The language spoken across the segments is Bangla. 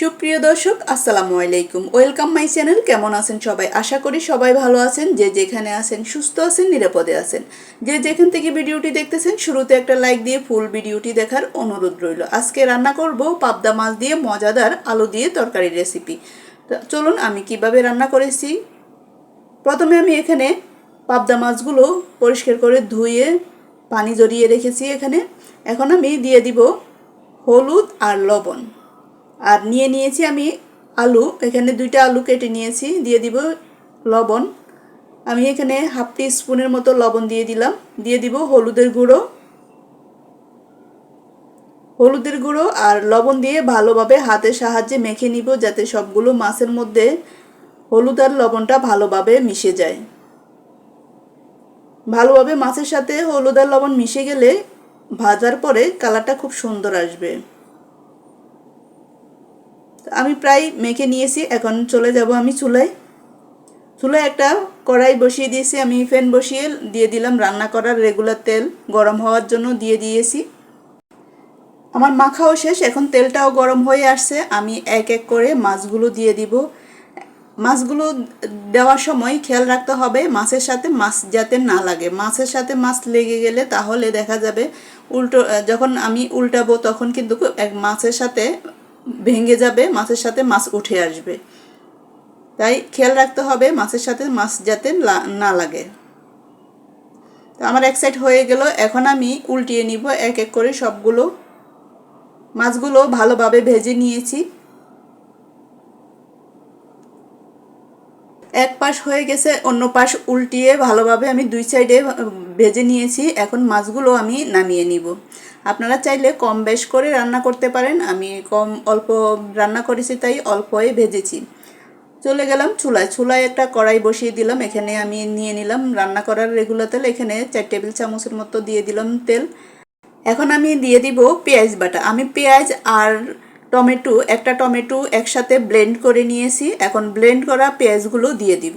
সুপ্রিয় দর্শক, আসসালামু আলাইকুম। ওয়েলকাম মাই চ্যানেল কেমন আছেন সবাই? আশা করি সবাই ভালো আছেন। যে যেখানে আছেন, সুস্থ আছেন, নিরাপদে আছেন। যে যেখান থেকে ভিডিওটি দেখতেছেন, শুরুতে একটা লাইক দিয়ে ফুল ভিডিওটি দেখার অনুরোধ রইল। আজকে রান্না করব পাবদা মাছ দিয়ে মজাদার আলু দিয়ে তরকারির রেসিপি চলুন, আমি কীভাবে রান্না করেছি? প্রথমে আমি এখানে পাবদা মাছগুলো পরিষ্কার করে ধুয়ে পানি জড়িয়ে রেখেছি এখানে। এখন আমি দিয়ে দিব হলুদ আর লবণ। আর নিয়ে নিয়েছি আমি আলু। এখানে দুইটা আলু কেটে নিয়েছি, দিয়ে দিব লবণ। আমি এখানে হাফ টি স্পুনের মতো লবণ দিয়ে দিলাম। দিয়ে দিব হলুদের গুঁড়ো। হলুদের গুঁড়ো আর লবণ দিয়ে ভালোভাবে হাতের সাহায্যে মেখে নিব যাতে সবগুলো মাছের মধ্যে হলুদ আর লবণটা ভালোভাবে মিশে যায়। ভালোভাবে মাছের সাথে হলুদ আর লবণ মিশে গেলে ভাজার পরে কালারটা খুব সুন্দর আসবে। আমি প্রায় মেখে নিয়েছি, এখন চলে যাব আমি চুলায়। চুলায় একটা কড়াই বসিয়ে দিয়েছি, আমি ফ্যান বসিয়ে দিয়ে দিলাম রান্না করার রেগুলার তেল, গরম হওয়ার জন্য দিয়ে দিয়েছি। আমার মাখাও শেষ, এখন তেলটাও গরম হয়ে আসছে, আমি এক এক করে মাছগুলো দিয়ে দিব। মাছগুলো দেওয়ার সময় খেয়াল রাখতে হবে, মাছের সাথে মাছ যাতে না লাগে। মাছের সাথে মাছ লেগে গেলে তাহলে দেখা যাবে উল্টো, যখন আমি উল্টাবো তখন কিন্তু এক মাছের সাথে ভেঙে যাবে, মাছের সাথে মাছ উঠে আসবে। তাই খেয়াল রাখতে হবে মাছের সাথে মাছ যাতে না লাগে। তো আমার এক সাইড হয়ে গেল, এখন আমি উল্টিয়ে নিব, এক এক করে সবগুলো মাছগুলো ভালোভাবে ভেজে নিয়েছি। এক পাশ হয়ে গেছে, অন্য পাশ উল্টিয়ে ভালোভাবে আমি দুই সাইডে ভেজে নিয়েছি। এখন মাছগুলো আমি নামিয়ে নিব। আপনারা চাইলে কম বেশ করে রান্না করতে পারেন। আমি কম অল্প রান্না করেছি, তাই অল্পই ভেজেছি। চলে গেলাম চুলায়। চুলায় একটা কড়াই বসিয়ে দিলাম। এখানে আমি নিয়ে নিলাম রান্না করার রেগুলার তেল। এখানে চার টেবিল চামচের মতো দিয়ে দিলাম তেল। এখন আমি দিয়ে দিব পেঁয়াজ বাটা। আমি পেঁয়াজ আর টমেটো, একটা টমেটো একসাথে ব্লেন্ড করে নিয়েছি। এখন ব্লেন্ড করা পেঁয়াজগুলো দিয়ে দিব।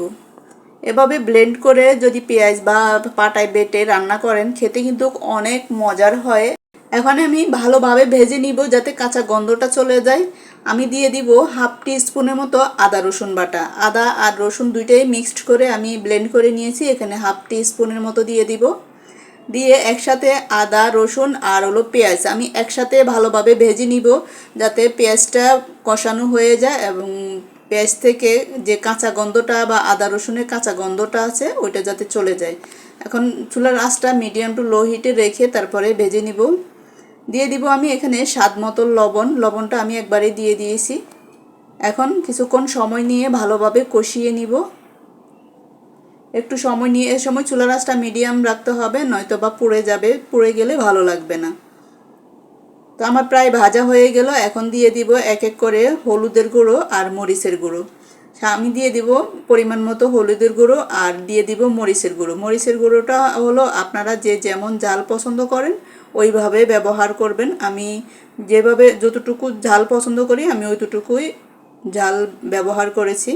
এভাবে ব্লেন্ড করে যদি পেঁয়াজ বা পাটায় বেটে রান্না করেন, খেতে কিন্তু অনেক মজার হয়। এখন আমি ভালোভাবে ভেজে নিব যাতে কাঁচা গন্ধটা চলে যায়। আমি দিয়ে দিব হাফ টি স্পুনের মতো আদা, রসুন বাটা। আদা আর রসুন দুইটাই মিক্সড করে আমি ব্লেন্ড করে নিয়েছি। এখানে হাফ টি স্পুনের মতো দিয়ে দিব। দিয়ে একসাথে আদা, রসুন আর হলো পেঁয়াজ। আমি একসাথে ভালোভাবে ভেজে নিব যাতে পেঁয়াজটা কষানো হয়ে যায় এবং পেঁয়াজ থেকে যে কাঁচা গন্ধটা বা আদা, রসুনের কাঁচা গন্ধটা আছে, ওইটা যাতে চলে যায়। এখন চুলার আঁচটা মিডিয়াম টু লো হিটে রেখে তারপরে ভেজে নিব। দিয়ে দিব আমি এখানে স্বাদ মতো লবণ। লবণটা আমি একবারে দিয়ে দিয়েছি। এখন কিছুক্ষণ সময় নিয়ে ভালোভাবে কষিয়ে নিব। একটু সময় নিয়ে, এ সময় চুলা রাসটা মিডিয়াম রাখতে হবে, নয়তো বা পুড়ে যাবে, পুড়ে গেলে ভালো লাগবে না। তো আমার প্রায় ভাজা হয়ে গেল, এখন দিয়ে দিব এক এক করে হলুদের গুঁড়ো আর মরিচের গুঁড়ো। আমি দিয়ে দিব পরিমাণ মতো হলুদের গুঁড়ো আর দিয়ে দিব মরিচের গুঁড়ো। মরিচের গুঁড়োটা হলো আপনারা যে যেমন জাল পছন্দ করেন, ওইভাবে ব্যবহার করবেন। আমি যেভাবে যতটুকু ঝাল পছন্দ করি, আমি ওইটুকুই ঝাল ব্যবহার করেছি।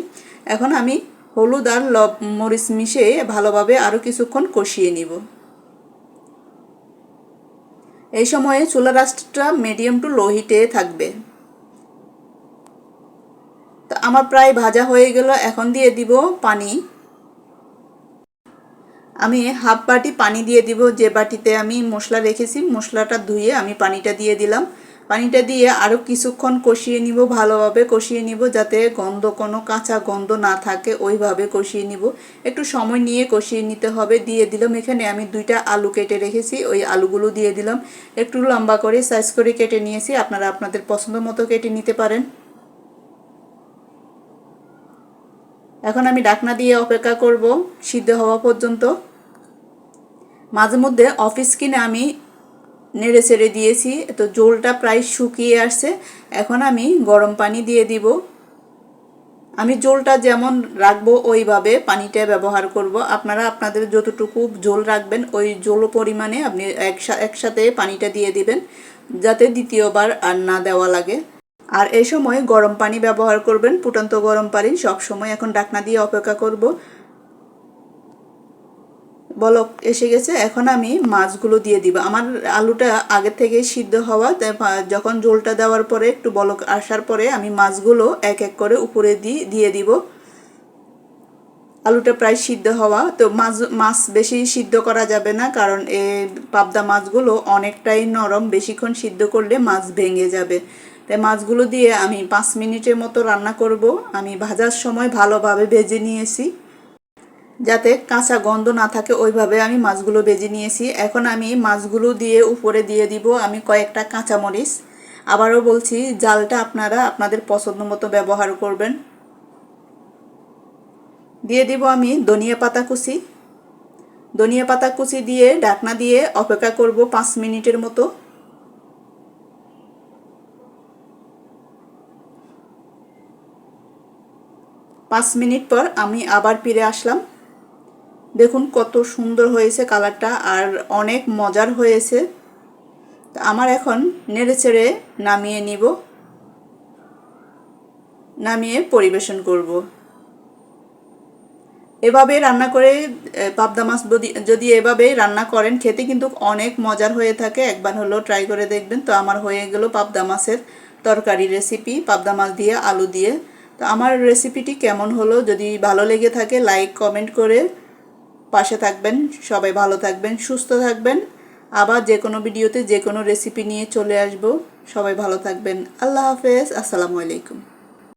এখন আমি হলুদ আর লব মরিচ মিশিয়ে ভালোভাবে আরও কিছুক্ষণ কষিয়ে নিব। এই সময়ে চুলা রাস্টটা মিডিয়াম টু লো হিটে থাকবে। তো আমার প্রায় ভাজা হয়ে গেল, এখন দিয়ে দিব পানি। আমি হাফ বাটি পানি দিয়ে দিব, যে বাটিতে আমি মশলা রেখেছি, মশলাটা ধুয়ে আমি পানিটা দিয়ে দিলাম। পানিটা দিয়ে আরও কিছুক্ষণ কষিয়ে নিব, ভালোভাবে কষিয়ে নিব যাতে গন্ধ, কোনো কাঁচা গন্ধ না থাকে, ওইভাবে কষিয়ে নিব। একটু সময় নিয়ে কষিয়ে নিতে হবে, দিয়ে দিলাম। এখানে আমি দুইটা আলু কেটে রেখেছি, ওই আলুগুলো দিয়ে দিলাম। একটু লম্বা করে, সাইজ করে কেটে নিয়েছি, আপনারা আপনাদের পছন্দ মতো কেটে নিতে পারেন। এখন আমি ডাকনা দিয়ে অপেক্ষা করব, সিদ্ধ হওয়া পর্যন্ত। মাঝে মধ্যে অফিস কিনে আমি নেড়ে ছেড়ে দিয়েছি। তো জোলটা প্রায় শুকিয়ে আসছে। এখন আমি গরম পানি দিয়ে দিব। আমি জোলটা যেমন রাখব ওইভাবে পানিটা ব্যবহার করব। আপনারা আপনাদের যতটুকু জোল রাখবেন, ওই জোল পরিমাণে আপনি একসাথে পানিটা দিয়ে দিবেন, যাতে দ্বিতীয়বার আর না দেওয়া লাগে। আর এই সময় গরম পানি ব্যবহার করবেন, ফুটন্ত গরম পানি সব সময় এখন ডাকনা দিয়ে অপেক্ষা করব। বলক এসে গেছে, এখন আমি মাছগুলো দিয়ে দিব। আমার আলুটা আগে থেকে সিদ্ধ হওয়া যখন জলটা দেওয়ার পরে একটু বলক আসার পরে আমি মাছগুলো এক এক করে উপরে দিয়ে দিয়ে দিব। আলুটা প্রায় সিদ্ধ হওয়া, তো মাছ মাছ বেশি সিদ্ধ করা যাবে না, কারণ এ পাবদা মাছগুলো অনেকটাই নরম, বেশিক্ষণ সিদ্ধ করলে মাছ ভেঙে যাবে। তাই মাছগুলো দিয়ে আমি পাঁচ মিনিটের মতো রান্না করব। আমি ভাজার সময় ভালোভাবে ভেজে নিয়েছি। যাতে কাঁচা গন্ধ না থাকে, ওইভাবে আমি মাছগুলো বেজে নিয়েছি। এখন আমি মাছগুলো দিয়ে উপরে দিয়ে দিব আমি কয়েকটা কাঁচামরিচ। আবারও বলছি, জালটা আপনারা আপনাদের পছন্দ মতো ব্যবহার করবেন। দিয়ে দিব আমি ধনিয়া পাতা কুচি। ধনিয়া পাতা কুচি দিয়ে ঢাকনা দিয়ে অপেক্ষা করব পাঁচ মিনিটের মতো। পাঁচ মিনিট পর আমি আবার ফিরে আসলাম। দেখুন কত সুন্দর হয়েছে কালারটা আর অনেক মজার হয়েছে। তা আমার এখন নেড়ে চেড়ে নামিয়ে নিব। নামিয়ে পরিবেশন করব। এভাবে রান্না করে পাবদা মাছ যদি এভাবে রান্না করেন, খেতে কিন্তু অনেক মজার হয়ে থাকে। একবার হলো ট্রাই করে দেখবেন। তো আমার হয়ে গেল পাবদা মাছের তরকারি রেসিপি পাবদা মাছ দিয়ে, আলু দিয়ে। তো আমার রেসিপিটি কেমন হলো? যদি ভালো লেগে থাকে লাইক কমেন্ট করে পাশে থাকবেন, সবাই ভালো থাকবেন, সুস্থ থাকবেন। আবার যে কোনো ভিডিওতে যে কোনো রেসিপি নিয়ে চলে আসব। সবাই ভালো থাকবেন। আল্লাহ হাফেজ, আসসালামু আলাইকুম।